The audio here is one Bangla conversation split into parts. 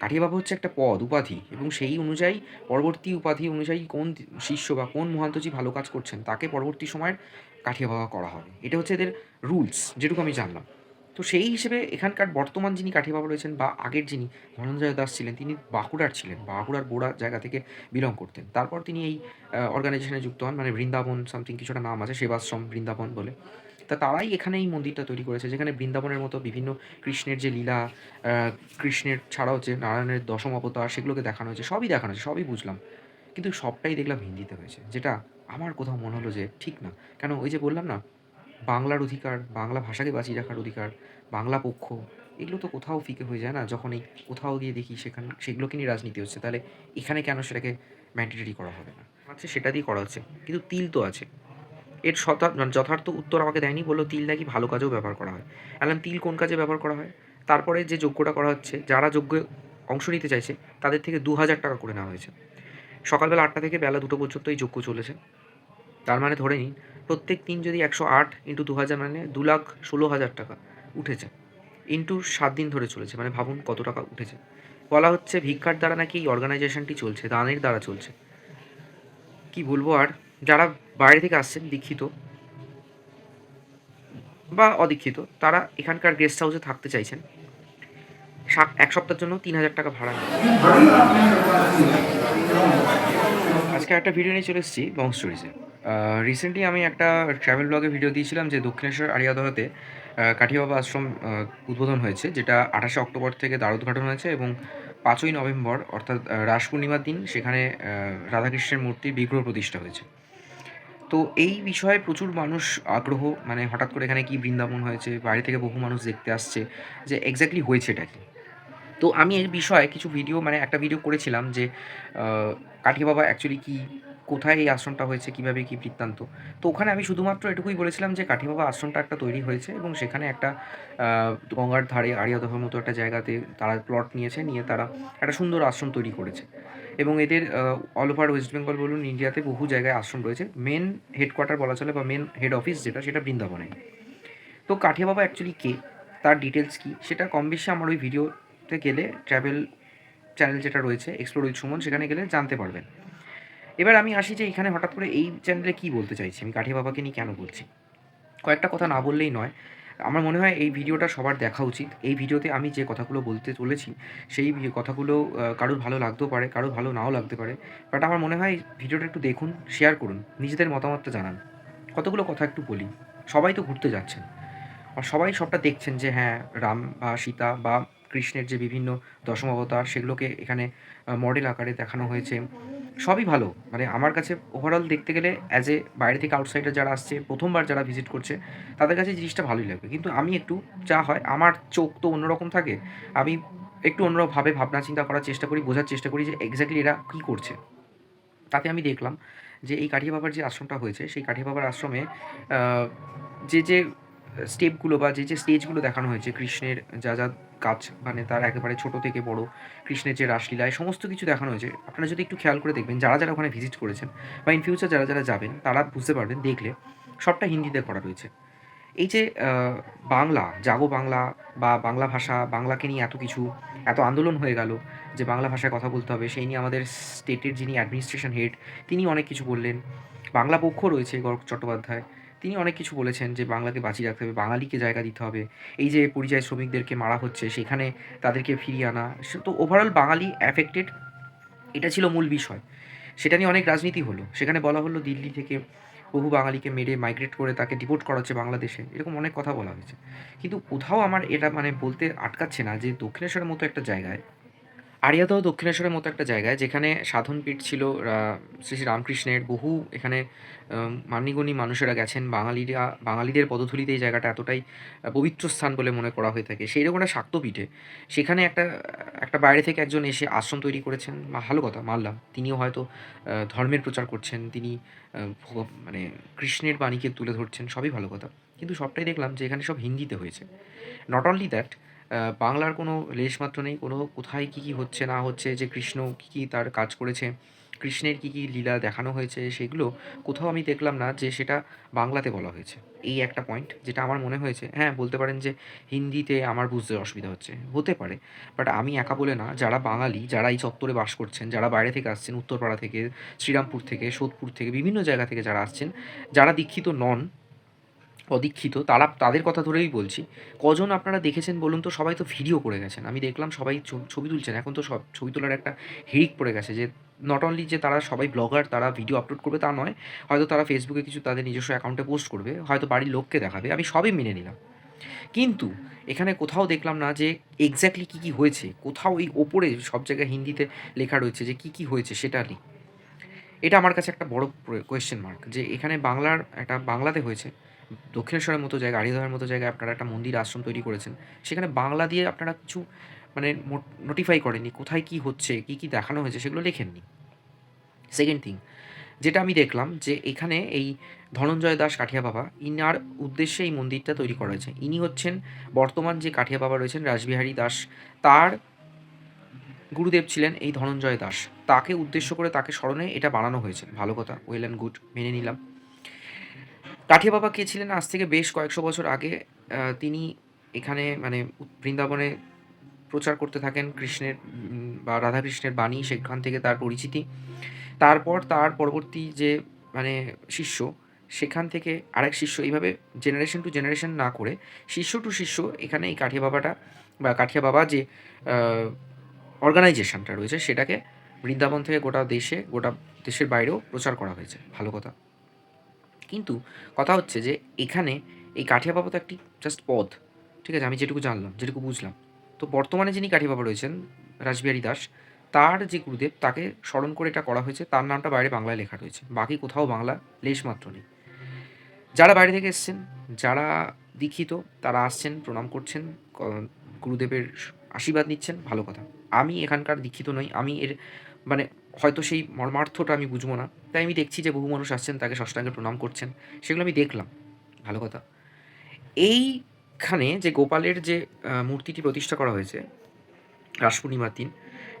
কাঠিয়া বাবা হচ্ছে একটা পদ, উপাধি এবং সেই অনুযায়ী, পরবর্তী উপাধি অনুযায়ী কোন শিষ্য বা কোন মহান্তজি ভালো কাজ করছেন, তাকে পরবর্তী সময়ের কাঠিয়া বাবা করা হবে। এটা হচ্ছে এদের রুলস যেটুকু আমি জানলাম। তো সেই হিসেবে এখানকার বর্তমান যিনি কাঠিয়া বাবা রয়েছেন বা আগের যিনি ধনঞ্জয় দাস ছিলেন, তিনি বাঁকুড়ার ছিলেন, বাঁকুড়ার বোড়া জায়গা থেকে বিলং করতেন। তারপর তিনি এই অর্গানাইজেশনে যুক্ত হন মানে বৃন্দাবন সামথিং কিছুটা নাম আছে, সেবাশ্রম বৃন্দাবন বলে। তা তারাই এখানে এই মন্দিরটা তৈরি করেছে, যেখানে বৃন্দাবনের মতো বিভিন্ন কৃষ্ণের যে লীলা কৃষ্ণের ছাড়াও যে নারায়ণের দশম অবতার সেগুলোকে দেখানো হয়েছে, সবই দেখানো হয়েছে, সবই বুঝলাম। কিন্তু সবটাই দেখলাম হিন্দিতে হয়েছে, যেটা আমার কোথাও মনে হলো যে ঠিক না। কেন ওই যে বললাম না, বাংলার অধিকার, বাংলা ভাষাকে বাঁচিয়ে রাখার অধিকার, বাংলা পক্ষ, এগুলো তো কোথাও ফিকে হয়ে যায় না, যখন এই কোথাও গিয়ে দেখি সেখানে, সেগুলোকে নিয়ে রাজনীতি হচ্ছে, তাহলে এখানে কেন সেটাকে ম্যান্ডেটরি করা হবে না? আচ্ছা সেটা দিয়ে করা হচ্ছে, কিন্তু তিল তো আছে। এর মানে যথার্থ উত্তর আমাকে দেয়নি, বলল, তিল নাকি ভালো কাজেও ব্যবহার করা হয়। বললাম, তিল কোন কাজে ব্যবহার করা হয়? তারপরে যে যোগ্যটা করা হচ্ছে, যারা যোগ্য অংশ নিতে চাইছে, তাদের থেকে দু হাজার টাকা করে নেওয়া হয়েছে। সকালবেলা আটটা থেকে বেলা দুটো পর্যন্ত এই যজ্ঞ চলেছে। তার মানে ধরে নিন, প্রত্যেক দিন যদি একশো আট ইন্টু দু হাজার মানে দু লাখ ষোলো হাজার টাকা উঠেছে। ইন্টু সাত দিন ধরে চলেছে মানে ভাবুন কত টাকা উঠেছে। বলা হচ্ছে, ভিক্ষার দ্বারা নাকি এই অর্গানাইজেশনটি চলছে, দানের দ্বারা চলছে। কি বলব আর? যারা বাইরে থেকে আসছেন, দীক্ষিত বা অদীক্ষিত, তারা এখানকার গেস্ট হাউসে থাকতে চাইছেন। এক সপ্তাহের জন্য তিন হাজার টাকা ভাড়া আজকে একটা ভিডিও নিয়ে চলে এসেছি বং স্টোরিজে রিসেন্টলি আমি একটা ট্রাভেল ব্লগে ভিডিও দিয়েছিলাম যে দক্ষিণেশ্বর আড়িয়াদহতে কাঠিবাবা আশ্রম উদ্বোধন হয়েছে, যেটা আঠাশে অক্টোবর থেকে দ্বার উদ্ঘাটন হয়েছে এবং পাঁচই নভেম্বর, অর্থাৎ রাস পূর্ণিমার দিন, সেখানে রাধাকৃষ্ণের মূর্তি বিগ্রহ প্রতিষ্ঠা হয়েছে। তো এই বিষয়ে প্রচুর মানুষ আগ্রহ মানে হঠাৎ করে এখানে কি বৃন্দাবন হয়েছে বাইরে থেকে বহু মানুষ দেখতে আসছে, যে এক্স্যাক্টলি হয়েছে এটা কি? তো আমি এই বিষয়ে কিছু ভিডিও মানে একটা ভিডিও করেছিলাম যে কাঠি বাবা অ্যাকচুয়ালি কি, কোথায় এই আশ্রমটা হয়েছে, কীভাবে কি বৃত্তান্ত? তো ওখানে আমি শুধুমাত্র এটুকুই বলেছিলাম যে কাঠিয়া বাবা আশ্রমটা একটা তৈরি হয়েছে এবং সেখানে একটা গঙ্গার ধারে আড়িয়াদহের মতো একটা জায়গাতে তারা প্লট নিয়েছে, নিয়ে তারা একটা সুন্দর আশ্রম তৈরি করেছে। এবং এদের অল ওভার ওয়েস্ট বেঙ্গল বলুন ইন্ডিয়াতে বহু জায়গায় আশ্রম রয়েছে। মেন হেডকোয়ার্টার বলা চলে বা মেন হেড অফিস যেটা, সেটা বৃন্দাবনে। তো কাঠিয়া বাবা অ্যাকচুয়ালি কে? তার ডিটেলস কী? সেটা কম বেশি আমার ওই ভিডিওতে গেলে ট্রাভেল চ্যানেল যেটা রয়েছে এক্সপ্লোর উইথ সুমন সেখানে গেলে জানতে পারবেন। এবার আমি আসি যে এখানে হঠাৎ করে এই চ্যানেলে কি বলতে চাইছি? আমি কাঠিয়া বাবাকে নিয়ে কেন বলছি? কয়েকটা কথা না বললেই নয়। আমার মনে হয় এই ভিডিওটা সবার দেখা উচিত। এই ভিডিওতে আমি যে কথাগুলো বলতে চলেছি, সেই কথাগুলো কারোর ভালো লাগতেও পারে, কারোর ভালো নাও লাগতে পারে। বাট আমার মনে হয় ভিডিওটা একটু দেখুন শেয়ার করুন, নিজেদের মতামতটা জানান। কতগুলো কথা একটু বলি। সবাই তো ঘুরতে যাচ্ছেন। আর সবাই সবটা দেখছেন যে হ্যাঁ রাম বা সীতা বা কৃষ্ণের যে বিভিন্ন দশম অবতার, সেগুলোকে এখানে মডেল আকারে দেখানো হয়েছে। সবই ভালো। মানে আমার কাছে ওভারঅল দেখতে গেলে অ্যাজ এ বাইরে থেকে আউটসাইডার যারা আসছে, প্রথমবার যারা ভিজিট করছে, তাদের কাছে জিনিসটা ভালোই লাগবে। কিন্তু আমি একটু যা হয়, আমার চোখ তো অন্যরকম থাকে। আমি একটু অন্যভাবে ভাবনা চিন্তা করার চেষ্টা করি, বোঝার চেষ্টা করি যে এক্স্যাক্টলি এরা কী করছে। তাতে আমি দেখলাম যে এই কাঠিয়া বাবার যে আশ্রমটা হয়েছে, সেই কাঠিয়া বাবার আশ্রমে যে যে স্টেপগুলো বা যে যে স্টেজগুলো দেখানো হয়েছে, কৃষ্ণের যা যা কাজ মানে তার একেবারে ছোট থেকে বড়, কৃষ্ণের যে রাসলীলা এই সমস্ত কিছু দেখানো হয়েছে। আপনারা যদি একটু খেয়াল করে দেখবেন, যারা যারা ওখানে ভিজিট করেছেন বা ইন ফিউচার যারা যারা যাবেন, তারা বুঝতে পারবেন, দেখলে সবটা হিন্দিতে করা রয়েছে। এই যে বাংলা, জাগো বাংলা বা বাংলা ভাষা, বাংলাকে নিয়ে এত কিছু, এত আন্দোলন হয়ে গেল যে বাংলা ভাষায় কথা বলতে হবে, সেই নিয়ে আমাদের স্টেটের যিনি অ্যাডমিনিস্ট্রেশন হেড তিনি অনেক কিছু বললেন। বাংলা পক্ষ রয়েছে গৌরব চট্টোপাধ্যায়। তিনি অনেক কিছু বলেছেন যে বাংলাকে বাঁচিয়ে রাখতে হবে, বাঙালিকে জায়গা দিতে হবে। এই যে পরিযায়ী শ্রমিকদেরকে মারা হচ্ছে, সেখানে তাদেরকে ফিরিয়ে আনা তো ওভারঅল বাঙালি অ্যাফেক্টেড এটা ছিল মূল বিষয়। সেটা নিয়ে অনেক রাজনীতি হলো। সেখানে বলা হলো দিল্লি থেকে বহু বাঙালিকে মেরে মাইগ্রেট করে তাকে ডিপোর্ট করা হচ্ছে বাংলাদেশে। এরকম অনেক কথা বলা হয়েছে। কিন্তু কোথাও আমার এটা মানে বলতে আটকাচ্ছে না যে দক্ষিণেশ্বরের মতো একটা জায়গায় আরিয়াদহ দক্ষিণেশ্বরের মতো একটা জায়গায় যেখানে সাধন পীঠ ছিল শ্রী শ্রী রামকৃষ্ণের বহু এখানে আম, মান্যিগণ্যী মানুষেরা গেছেন। বাঙালিরা বাঙালিদের পদধূলিতে এই জায়গাটা এতটাই পবিত্র স্থান বলে মনে করা হয়ে থাকে। সেই রকম একটা শাক্তপীঠে সেখানে একটা একটা বাইরে থেকে একজন এসে আশ্রম তৈরি করেছেন ভালো কথা মানলাম তিনিও হয়তো ধর্মের প্রচার করছেন তিনি মানে কৃষ্ণের বাণীকে তুলে ধরছেন সবই ভালো কথা। কিন্তু সবটাই দেখলাম যে এখানে সব হিন্দিতে হয়েছে। নট অনলি দ্যাট বাংলার কোনো লেশমাত্র নেই। কোনো কোথায় কী কী হচ্ছে, না হচ্ছে, যে কৃষ্ণ কী কী তার কাজ করেছে, কৃষ্ণের কী কী লীলা দেখানো হয়েছে, সেগুলো কোথাও আমি দেখলাম না যে সেটা বাংলাতে বলা হয়েছে। এই একটা পয়েন্ট যেটা আমার মনে হয়েছে। হ্যাঁ বলতে পারেন যে হিন্দিতে আমার বুঝতে অসুবিধা হচ্ছে। হতে পারে। বাট আমি একা বলে না, যারা বাঙালি, যারা এই চত্বরে বাস করছেন, যারা বাইরে থেকে আসছেন, উত্তরপাড়া থেকে, শ্রীরামপুর থেকে, সোদপুর থেকে, বিভিন্ন জায়গা থেকে যারা আসছেন, যারা দীক্ষিত নন অদীক্ষিত, তারা তাদের কথা ধরেই বলছি। কজন আপনারা দেখেছেন বলুন তো? সবাই তো ভিডিও করে গেছেন। আমি দেখলাম সবাই ছবি তুলছেন। এখন তো সব ছবি তোলার একটা হিড়িক পড়ে গেছে যে নট অনলি যে তারা সবাই ব্লগার তারা ভিডিও আপলোড করবে তা নয়, হয়তো তারা ফেসবুকে কিছু তাদের নিজস্ব অ্যাকাউন্টে পোস্ট করবে, হয়তো বাড়ির লোককে দেখাবে। আমি সবই মেনে নিলাম। কিন্তু এখানে কোথাও দেখলাম না যে এক্স্যাক্টলি কী কী হয়েছে? কোথাও এই ওপরে সব জায়গায় হিন্দিতে লেখা রয়েছে যে, কী কী হয়েছে সেটা নেই। এটা আমার কাছে একটা বড় কোয়েশ্চেন মার্ক যে, এখানে বাংলার, একটা বাংলাতে হয়েছে দক্ষিণেশ্বরের মতো জায়গা আড়িয়াদহের মতো জায়গায় আপনারা একটা মন্দির আশ্রম তৈরি করেছেন। সেখানে বাংলা দিয়ে আপনারা কিছু মানে নোটিফাই করেননি, কোথায় কি হচ্ছে, কি কি দেখানো হয়েছে সেগুলো লেখেননি। সেকেন্ড থিং যেটা আমি দেখলাম যে এখানে এই ধনঞ্জয় দাস কাঠিয়া বাবা, ইনার উদ্দেশ্যে এই মন্দিরটা তৈরি করা হয়েছে। ইনি হচ্ছেন বর্তমান যে কাঠিয়া বাবা রয়েছেন, রাসবিহারী দাস, তার গুরুদেব ছিলেন এই ধনঞ্জয় দাস। তাকে উদ্দেশ্য করে তাকে স্মরণে এটা বানানো হয়েছে। ভালো কথা ওয়েল অ্যান্ড গুড মেনে নিলাম। কাঠিয়া বাবা কে ছিলেন? আজ থেকে বেশ কয়েকশো বছর আগে তিনি এখানে মানে বৃন্দাবনে প্রচার করতে থাকেন কৃষ্ণের বা রাধাকৃষ্ণের বাণী, সেখান থেকে তার পরিচিতি। তারপর তার পরবর্তী যে মানে শিষ্য, সেখান থেকে আরেক শিষ্য, এইভাবে জেনারেশন টু জেনারেশন না করে, শিষ্য টু শিষ্য এখানে এই কাঠিয়া বাবাটা, বা কাঠিয়া বাবা যে অর্গানাইজেশনটা রয়েছে, সেটাকে বৃন্দাবন থেকে গোটা দেশে, গোটা দেশের বাইরেও প্রচার করা হয়েছে। ভালো কথা। কিন্তু কথা হচ্ছে যে এখানে এই কাঠিয়া বাবা তো একটি জাস্ট পদ। ঠিক আছে, আমি যেটুকু জানলাম, যেটুকু বুঝলাম। তো বর্তমানে যিনি কাঠিয়া বাবা রয়েছেন, রাসবিহারী দাস, তার যে গুরুদেব, তাকে স্মরণ করে এটা করা হয়েছে। তার নামটা বাইরে বাংলায় লেখা রয়েছে। বাকি কোথাও বাংলা লেশ মাত্র নেই। যারা বাইরে থেকে এসছেন, যারা দীক্ষিত, তারা আসছেন, প্রণাম করছেন গুরুদেবের আশীর্বাদ নিচ্ছেন, ভালো কথা। আমি এখানকার দীক্ষিত নই। আমি এর মানে হয়তো সেই মর্মার্থটা আমি বুঝব না। তাই আমি দেখছি যে বহু মানুষ আসছেন, তাকে ষষ্ঠাঙ্গে প্রণাম করছেন। সেগুলো আমি দেখলাম। ভালো কথা। এইখানে যে গোপালের যে মূর্তিটি প্রতিষ্ঠা করা হয়েছে রাস পূর্ণিমার দিন,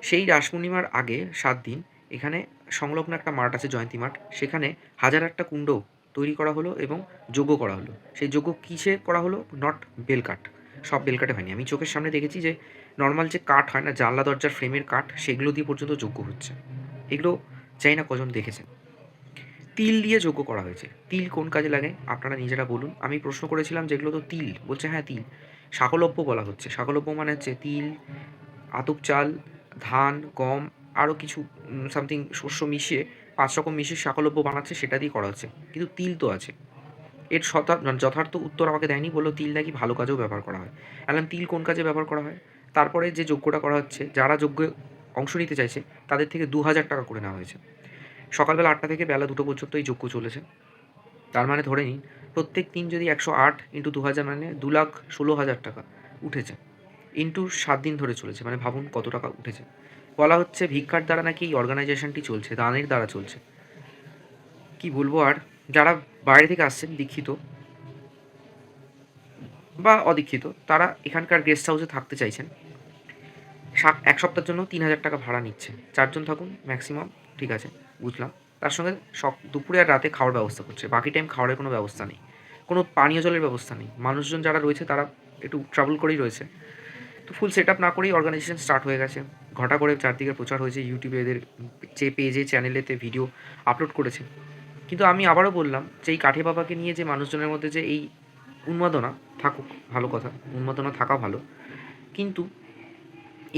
সেই রাস পূর্ণিমার আগে সাত দিন এখানে সংলগ্ন একটা মাঠ আছে, জয়ন্তী মাঠ। সেখানে হাজার একটা কুণ্ড তৈরি করা হলো এবং যজ্ঞ করা হলো। সেই যজ্ঞ কিসে করা হলো? নট বেলকাট সব বেলকাটে হয়নি। আমি চোখের সামনে দেখেছি যে, নর্মাল যে কাঠ হয় না, জানলা দরজার ফ্রেমের কাঠ, সেগুলো দিয়ে পর্যন্ত যজ্ঞ হচ্ছে। এগুলো চাই না কজন দেখেছেন। তিল দিয়ে যোগ্য করা হয়েছে। তিল কোন কাজে লাগে? আপনারা নিজেরা বলুন। আমি প্রশ্ন করেছিলাম যেগুলো তো তিল। বলছে হ্যাঁ তিল। সাকলব্য বলা হচ্ছে। সাকলব্য মানে হচ্ছে তিল, আতপ চাল, ধান, গম আরও কিছু সামথিং শস্য মিশিয়ে পাঁচ রকম মিশিয়ে সাকলব্য বানাচ্ছে, সেটা দিয়ে করা হচ্ছে। কিন্তু তিল তো আছে। এর শতা- যথার্থ উত্তর আমাকে দেয়নি, বলল তিল নাকি ভালো কাজেও ব্যবহার করা হয়। আলাম তিল কোন কাজে ব্যবহার করা হয়? তারপরে যে যজ্ঞটা করা হচ্ছে, যারা যজ্ঞে অংশ নিতে চাইছে, তাদের থেকে দু হাজার টাকা করে নেওয়া হয়েছে। সকালবেলা আটটা থেকে বেলা দুটো পর্যন্ত এই যজ্ঞ চলেছে। তার মানে ধরে নিন, প্রত্যেক দিন যদি একশো আট ইন্টু দু হাজার মানে দু লাখ ষোলো হাজার টাকা উঠেছে ইন্টু সাত দিন ধরে চলেছে মানে ভাবুন কত টাকা উঠেছে। বলা হচ্ছে ভিক্ষার দ্বারা নাকি এই অর্গানাইজেশনটি চলছে, দানের দ্বারা চলছে। কি বলব আর, যারা বাইরে থেকে আসছেন, দীক্ষিত বা অদীক্ষিত, তারা এখানকার গেস্ট হাউসে থাকতে চাইছেন। এক সপ্তাহের জন্য তিন হাজার টাকা ভাড়া নিচ্ছে। চারজন থাকুন ম্যাক্সিমাম ঠিক আছে। বুঝলাম। তার সঙ্গে সব দুপুরে আর রাতে খাওয়ার ব্যবস্থা করছে। বাকি টাইম খাওয়ারের কোনো ব্যবস্থা নেই। কোনো পানীয় জলের ব্যবস্থা নেই। মানুষজন যারা রয়েছে তারা একটু ট্রাভেল করেই রয়েছে। তো ফুল সেট আপ না করেই অর্গানাইজেশন স্টার্ট হয়ে গেছে। ঘটা করে চারদিকে প্রচার হয়েছে। ইউটিউবে এদের যে পেজে চ্যানেলেতে ভিডিও আপলোড করেছে। কিন্তু আমি আবারও বললাম যে এই কাঠে বাবাকে নিয়ে যে মানুষজনের মধ্যে যে এই উন্মাদনা থাকুক, ভালো কথা। উন্মাদনা থাকা ভালো। কিন্তু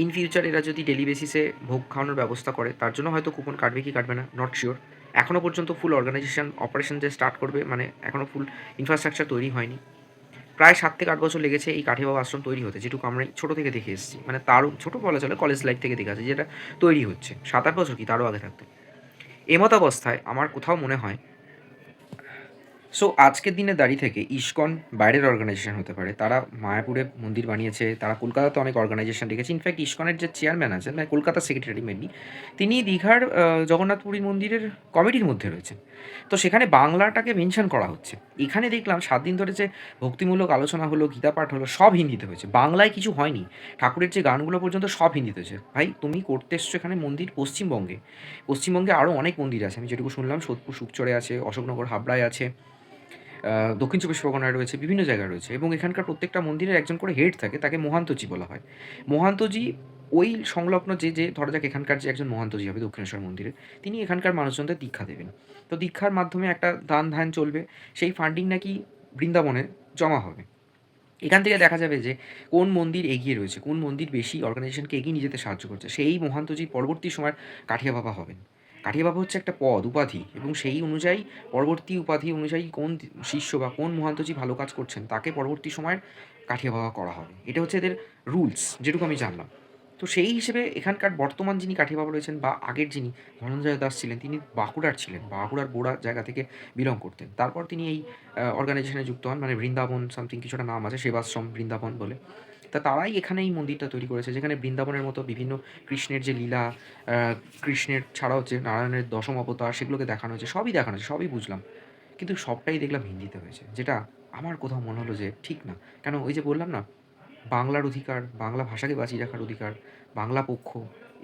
ইন ফিউচার এরা যদি ডেলি বেসিসে ভোগ খাওয়ানোর ব্যবস্থা করে, তার জন্য হয়তো কুপন কাটবে কি কাটবে না নট শিওর এখনও পর্যন্ত ফুল অর্গানাইজেশন অপারেশন যে স্টার্ট করবে মানে এখনও ফুল ইনফ্রাস্ট্রাকচার তৈরি হয়নি। প্রায় সাত থেকে আট বছর লেগেছে এই কাঠে বাবা আশ্রম তৈরি হতে, যেটুকু আমরা ছোটো থেকে দেখে এসেছি। মানে তারও ছোটো বলা চলে কলেজ লাইফ থেকে দেখে আছে, যেটা তৈরি হচ্ছে। সাত আট বছর কি? তারও আগে থাকতে। এমতাবস্থায় আমার কোথাও মনে হয় সো আজকের দিনে দাঁড়িয়ে থেকে ইস্কন বাইরের অর্গানাইজেশন হতে পারে। তারা মায়াপুরে মন্দির বানিয়েছে। তারা কলকাতাতে অনেক অর্গানাইজেশন রেখেছে। ইনফ্যাক্ট ইস্কনের যে চেয়ারম্যান আছেন মানে কলকাতা সেক্রেটারি মেনলি তিনি দীঘার আহ, জগন্নাথ পুরী মন্দিরের কমিটির মধ্যে রয়েছেন। তো সেখানে বাংলাটাকে মেনশন করা হচ্ছে। এখানে দেখলাম সাত দিন ধরে যে ভক্তিমূলক আলোচনা হলো গীতা পাঠ হলো সব হিন্দিতে হয়েছে। বাংলায় কিছু হয়নি। ঠাকুরের যে গানগুলো পর্যন্ত সব হিন্দিতে হয়েছে। ভাই তুমি করতে এসছো এখানে মন্দির পশ্চিমবঙ্গে। পশ্চিমবঙ্গে আরও অনেক মন্দির আছে। আমি যেটুকু শুনলাম সোদপুর সুকচরে আছে অশোকনগর হাবড়ায় আছে। দক্ষিণ চব্বিশ পরগনায় রয়েছে, বিভিন্ন জায়গায় রয়েছে এবং এখানকার প্রত্যেকটা মন্দিরের একজন করে হেড থাকে, তাকে মহান্তজি বলা হয়। মহান্তজি ওই সংলগ্ন যে যে, ধরা যাক এখানকার যে একজন মহান্তজি হবে দক্ষিণেশ্বর মন্দিরে, তিনি এখানকার মানুষজনদের দীক্ষা দেবেন। তো দীক্ষার মাধ্যমে একটা দান ধ্যান চলবে, সেই ফান্ডিং নাকি বৃন্দাবনে জমা হবে। এখান থেকে দেখা যাবে যে কোন মন্দির এগিয়ে রয়েছে, কোন মন্দির বেশি অর্গানাইজেশনকে এগিয়ে নিয়ে যেতে সাহায্য করছে, সেই মহান্তজি পরবর্তী সময় কাঠিয়া বাবা হবেন। কাঠিয়া বাবা হচ্ছে একটা পদ, উপাধি এবং সেই অনুযায়ী, পরবর্তী উপাধি অনুযায়ী কোন শিষ্য বা কোন মহান্তজি ভালো কাজ করছেন তাকে পরবর্তী সময়ের কাঠিয়া বাবা করা হবে। এটা হচ্ছে এদের রুলস যেটুকু আমি জানলাম। তো সেই হিসেবে এখানকার বর্তমান যিনি কাঠিয়া বাবা রয়েছেন বা আগের যিনি ধনঞ্জয় দাস ছিলেন, তিনি বাঁকুড়ার ছিলেন, বাঁকুড়ার বোড়া জায়গা থেকে বিলং করতেন। তারপর তিনি এই অর্গানাইজেশনে যুক্ত হন মানে বৃন্দাবন সামথিং কিছুটা নাম আছে, সেবাশ্রম বৃন্দাবন বলে। তা তারাই এখানে এই মন্দিরটা তৈরি করেছে, যেখানে বৃন্দাবনের মতো বিভিন্ন কৃষ্ণের যে লীলা কৃষ্ণের ছাড়াও যে নারায়ণের দশম অবতার সেগুলোকে দেখানো হয়েছে, সবই দেখানো হয়েছে, সবই বুঝলাম। কিন্তু সবটাই দেখলাম হিন্দিতে হয়েছে, যেটা আমার কোথাও মনে হলো যে ঠিক না। কেন ওই যে বললাম না, বাংলার অধিকার, বাংলা ভাষাকে বাঁচিয়ে রাখার অধিকার, বাংলা পক্ষ,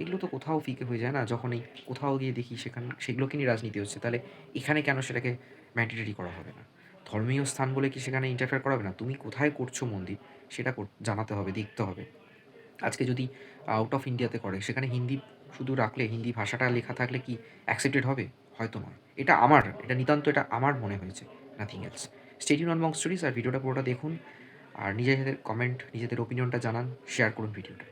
এগুলো তো কোথাও ফিকে হয়ে যায় না, যখন এই কোথাও গিয়ে দেখি সেখানে, সেগুলোকে নিয়ে রাজনীতি হচ্ছে, তাহলে এখানে কেন সেটাকে ম্যান্ডেটরি করা হবে না? ধর্মীয় স্থান বলে কি সেখানে ইন্টারফেয়ার করা হবে না? তুমি কোথায় করছ মন্দির? সেটা জানাতে হবে, দেখতে হবে। আজকে যদি আউট অফ ইন্ডিয়াতে করে, সেখানে হিন্দি শুধু রাখলে, হিন্দি ভাষাটা লেখা থাকলে কি অ্যাকসেপ্টেড হবে? হয়তো নয়। এটা আমার, এটা নিতান্ত এটা আমার মনে হয়েছে nothing else stadium on Bong Stories আর ভিডিওটা পুরোটা দেখুন। আর নিজেদের কমেন্ট নিজেদের ওপিনিয়নটা জানান শেয়ার করুন ভিডিওটা।